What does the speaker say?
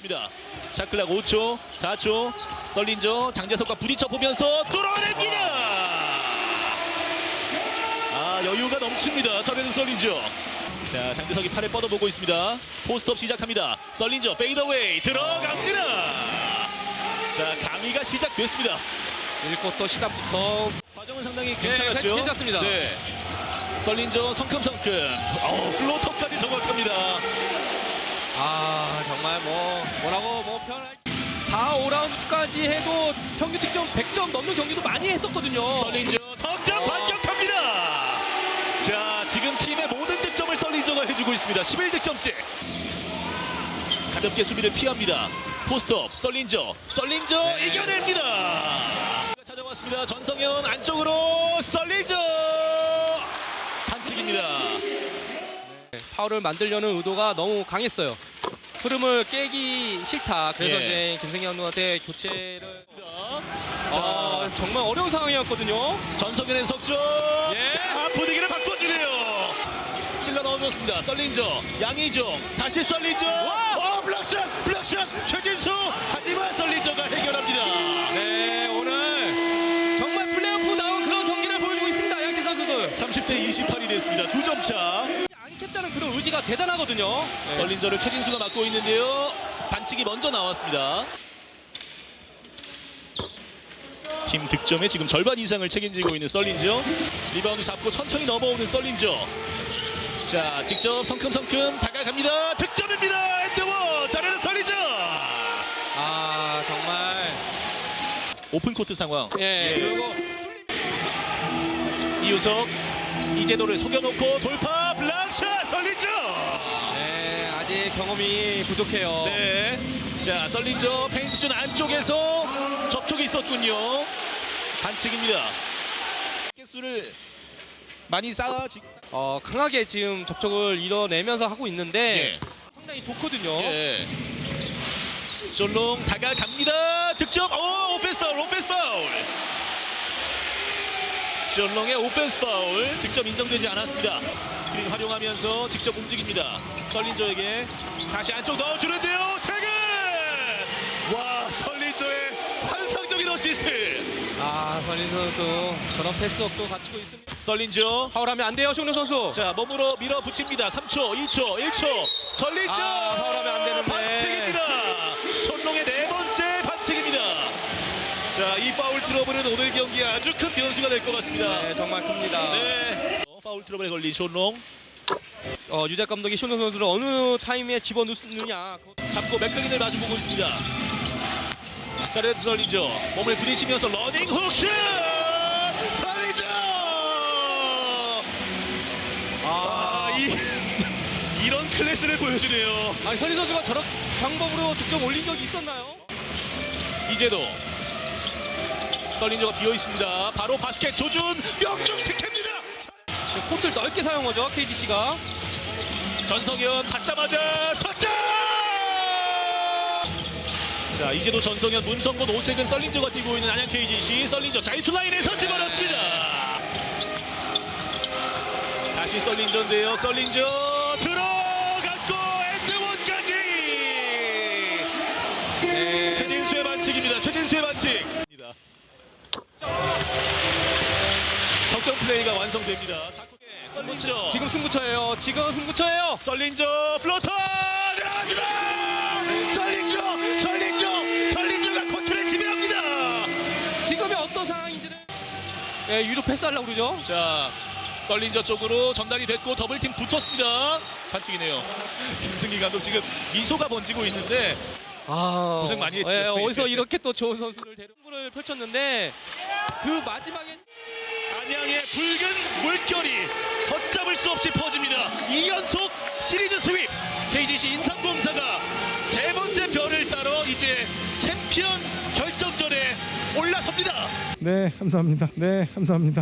잡았습니다. 샤클락 5초, 4초. 썰린저 장재석과 부딪혀 보면서 뚫어냅니다. 아 여유가 넘칩니다. 전에는 썰린저. 자 장재석이 팔에 뻗어보고 있습니다. 포스트업 시작합니다. 썰린저 페이더웨이 들어갑니다. 자 강의가 시작됐습니다. 1쿼터 시작부터 과정은 상당히 네, 괜찮았죠? 괜찮습니다. 네. 썰린저 성큼성큼. 어, 플로터까지 정확합니다. 아 정말 뭐 뭐라고 뭐 표현할 4, 5라운드까지 해도 평균 득점 100점 넘는 경기도 많이 했었거든요. 석점 어. 반격합니다. 자, 지금 팀의 모든 득점을 썰린저가 해주고 있습니다. 11득점째. 가볍게 수비를 피합니다. 포스트업, 썰린저, 썰린저 네. 이겨냅니다. 찾아왔습니다. 전성현 안쪽으로 썰린저 반칙입니다. 파울을 만들려는 의도가 너무 강했어요. 흐름을 깨기 싫다. 그래서 예. 이제 김승기 감독한테 교체를 자, 아, 정말 어려운 상황이었거든요. 전성현의 석점. 예. 자, 분위기를 바꿔주네요. 찔러 넣어줬습니다. 썰린저, 양희종, 다시 썰린저. 어, 블락샷, 블락샷, 최진수. 하지만 썰린저가 해결합니다. 네, 오늘 정말 플레이오프 나온 그런 경기를 보여주고 있습니다. 양팀 선수들. 30대 28이 됐습니다. 두 점 차. 의지가 대단하거든요. 네. 썰린저를 최진수가 맡고 있는데요. 반칙이 먼저 나왔습니다. 팀 득점의 지금 절반 이상을 책임지고 있는 썰린저. 리바운드 잡고 천천히 넘어오는 썰린저. 자, 직접 성큼성큼 다가갑니다. 득점입니다. 엔드워. 잘하는 썰린저. 아, 정말. 오픈 코트 상황. 예, 그리고 이우석 이재도를 속여놓고 돌파 아직 경험이 부족해요. 네. 자, 썰린저 페인트존 안쪽에서 접촉이 있었군요. 반칙입니다. 개수를 많이 쌓아 지... 어, 강하게 지금 접촉을 이뤄내면서 하고 있는데 예. 상당히 좋거든요. 예. 솔롱 다가갑니다. 득점. 오, 오펜스 파울. 오펜스 파울. 솔롱의 오펜스 파울. 득점 인정되지 않았습니다. 스크린 활용하면서 직접 움직입니다. 썰린저에게 다시 안쪽 넣어주는데요. 세근. 와, 썰린저의 환상적인 어시스트. 아, 선린 선수 저런 패스업도 갖추고 있습니다. 썰린저. 파울하면 안 돼요, 쇼노 선수. 자, 몸으로 밀어붙입니다. 3초, 2초, 1초. 설린저 아, 파울하면 안 되는데. 반칙입니다. 트러블은 오늘 경기에 아주 큰 변수가 될 것 같습니다. 네, 정말 큽니다. 네. 어, 파울 트러블에 걸린 손롱 어, 유작 감독이 쇼노 선수를 어느 타임에 집어넣느냐. 잡고 맥클린을 마주보고 있습니다. 자, 레드 설린저 몸을 부딪히면서 러닝 훅슛! 설린저! 아, 이 이런 클래스를 보여주네요. 아니, 선린 선수가 저런 방법으로 득점 올린 적이 있었나요? 이제도 썰린저가 비어 있습니다. 바로 바스켓 조준 명중시킵니다. 지금 코트를 넓게 사용하죠, KGC가. 전성현 받자마자 석점! 자 이제도 전성현 문성곤 오색은 썰린저가 뛰고 있는 안양 KGC 썰린저 자유투 라인에서 집어넣습니다. 다시 썰린저인데요. 썰린저 들어갔고 엔드원까지 네. 최진수의 반칙입니다. 최진수의 반칙. 석점 플레이가 완성됩니다. 썰린저 지금 승부처예요. 지금 승부처예요. 썰린저 플로터 들어갑니다. 썰린저 썰린저 썰린저가 코트를 지배합니다. 지금이 어떤 상황인지를 네, 유도 패스하려고 그러죠. 자 썰린저 쪽으로 전달이 됐고 더블팀 붙었습니다. 반칙이네요. 김승기 감독 지금 미소가 번지고 있는데 아, 고생 많이 했죠. 예, 어디서 이렇게 또 좋은 선수를 데려를 펼쳤는데 그 마지막에 안양의 붉은 물결이 걷잡을 수 없이 퍼집니다. 2연속 시리즈 스윕 KGC 인삼공사가 세 번째 별을 따러 이제 챔피언 결정전에 올라섭니다. 네, 감사합니다. 네, 감사합니다.